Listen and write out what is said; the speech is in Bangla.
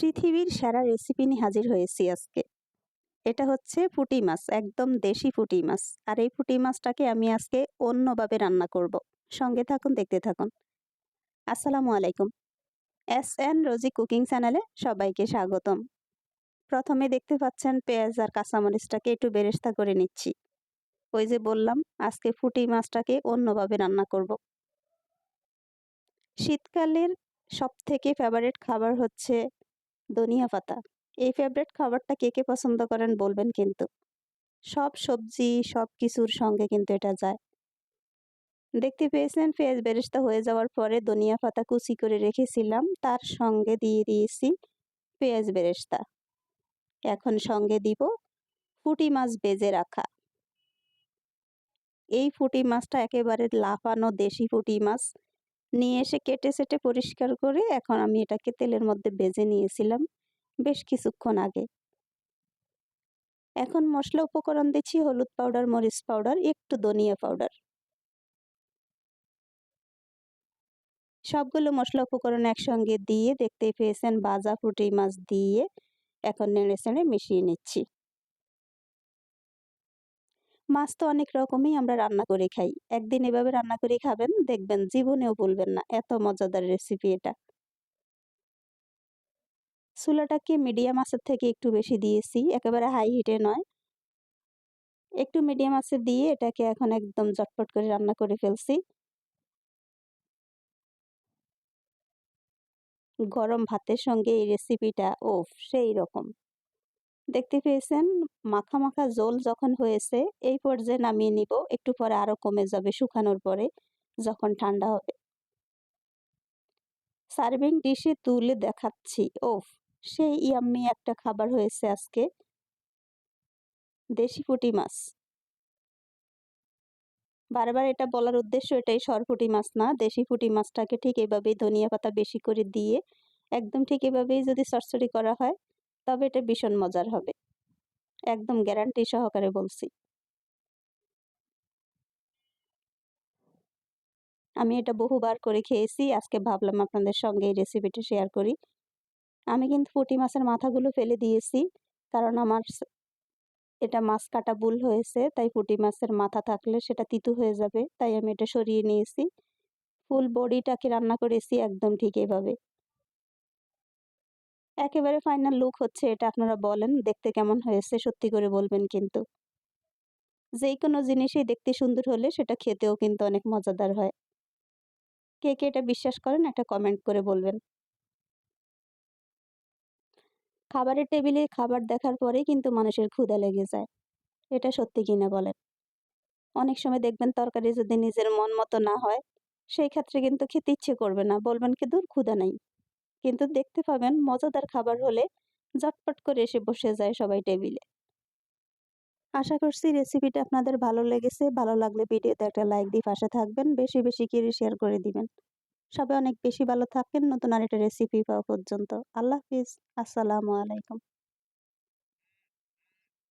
পৃথিবীর সেরা রেসিপি নিয়ে হাজির হয়েছি আজকে। এটা হচ্ছে পুঁটি মাছ, একদম দেশি পুঁটি মাছ। আর এই পুঁটি মাছটাকে আমি আজকে অন্যভাবে রান্না করব। সঙ্গে থাকুন, দেখতে থাকুন। আসসালামু আলাইকুম। এস এন রোজি কুকিং চ্যানেলে সবাইকে স্বাগতম। প্রথমে দেখতে পাচ্ছেন পেঁয়াজ আর কাঁচামরিচটাকে একটু বেরেস্তা করে নিচ্ছি। ওই যে বললাম, আজকে ফুটি মাছটাকে অন্যভাবে রান্না করব। শীতকালের সব থেকে ফেভারিট খাবার হচ্ছে ধনিয়া পাতা। এই ফেভারেট খাবারটা কে কে পছন্দ করেন বলবেন কিন্তু। সব সবজি, সব কিছুর সঙ্গে কিন্তু এটা যায়। দেখতে পেয়েছেন পেঁয়াজ বেরেস্তা হয়ে যাওয়ার পরে ধনিয়া পাতা কুচি করে রেখেছিলাম। তার সঙ্গে দিয়ে দিয়েছি পেঁয়াজ বেরেস্তা। এখন সঙ্গে দিব ফুটি মাছ বেজে রাখা। এই ফুটি মাছটা একেবারে লাফানো দেশি ফুটি মাছ। নিয়ে এসে কেটে সেটে পরিষ্কার করে এখন আমি এটাকে তেলের মধ্যে বেজে নিয়েছিলাম বেশ কিছুক্ষণ আগে। এখন মশলা উপকরণ দিচ্ছি হলুদ পাউডার, মরিচ পাউডার, একটু ধনিয়া পাউডার। সবগুলো মশলা উপকরণ একসঙ্গে দিয়ে দেখতেই পেয়েছেন বাজা ফুটি মাছ দিয়ে এখন নেড়ে চেড়ে মিশিয়ে নিচ্ছি। মাছ তো অনেক রকমই আমরা রান্না করে খাই। একদিন এভাবে রান্না করে খাবেন, দেখবেন জীবনেও বলবেন না। এত মজাদার রেসিপি এটা। চুলাটাকে মিডিয়াম আঁচের থেকে একটু বেশি দিয়েছি, একেবারে হাই হিটে নয়। একটু মিডিয়াম আঁচে দিয়ে এটাকে এখন একদম জটপট করে রান্না করে ফেলছি। গরম ভাতের সঙ্গে এই রেসিপিটা ওফ, সেই রকম। দেখতে পেয়েছেন? মাখা মাখা জল যখন হয়েছে, এই পর্যায়ে নামিয়ে নিব। একটু পরে আরও কমে যাবে শুকানোর পরে, যখন ঠান্ডা হবে। সার্ভিং ডিশে তুলে দেখাচ্ছি। ওফ, সেই ইয়াম্মি একটা খাবার হয়েছে আজকে। দেশি পুঁটি মাছ। বারবার এটা বলার উদ্দেশ্য এটাই সরপুটি মাছ না। দেশি পুঁটি মাছটাকে ঠিক এভাবেই ধনিয়া পাতা বেশি করে দিয়ে, একদম ঠিক এভাবেই যদি চরচড়ি করা হয় তবে এটা ভীষণ মজার হবে। একদম গ্যারান্টি সহকারে বলছি। আমি এটা বহুবার করে খেয়েছি, আজকে ভাবলাম আপনাদের সঙ্গে এই রেসিপিটা শেয়ার করি। আমি কিন্তু পুঁটি মাছের মাথাগুলো ফেলে দিয়েছি, কারণ আমার এটা মাছ কাটা ভুল হয়েছে, তাই পুঁটি মাছের মাথা থাকলে সেটা তিতু হয়ে যাবে, তাই আমি এটা সরিয়ে নিয়েছি। ফুল বডিটাকে রান্না করেছি একদম ঠিক এভাবে। একেবারে ফাইনাল লুক হচ্ছে এটা আপনারা বলেন, দেখতে কেমন হয়েছে, সত্যি করে বলবেন কিন্তু। যে কোনো জিনিসই দেখতে সুন্দর হলে সেটা খেতেও কিন্তু অনেক মজাদার হয়। কে কে এটা বিশ্বাস করেন একটা কমেন্ট করে বলবেন। খাবারের টেবিলে খাবার দেখার পরেই কিন্তু মানুষের ক্ষুধা লেগে যায়। এটা সত্যি কিনা বলেন? অনেক সময় দেখবেন তরকারি যদি নিজের মন মতো না হয়, সেই ক্ষেত্রে কিন্তু খেতে ইচ্ছে করবে না। বলবেন কি দূর ক্ষুধা নাই। কিন্তু দেখতে পাবেন মজাদার খাবার হলে ঝটপট করে এসে বসে যায় সবাই টেবিলে। আশা করছি রেসিপিটা আপনাদের ভালো লেগেছে। ভালো লাগলে ভিডিওতে একটা লাইক দিয়ে পাশে থাকবেন। বেশি বেশি করে শেয়ার করে দিবেন। সবাই অনেক বেশি ভালো থাকবেন। নতুন আর একটা রেসিপি পাওয়া পর্যন্ত। আল্লাহ হাফিজ। আসসালামু আলাইকুম।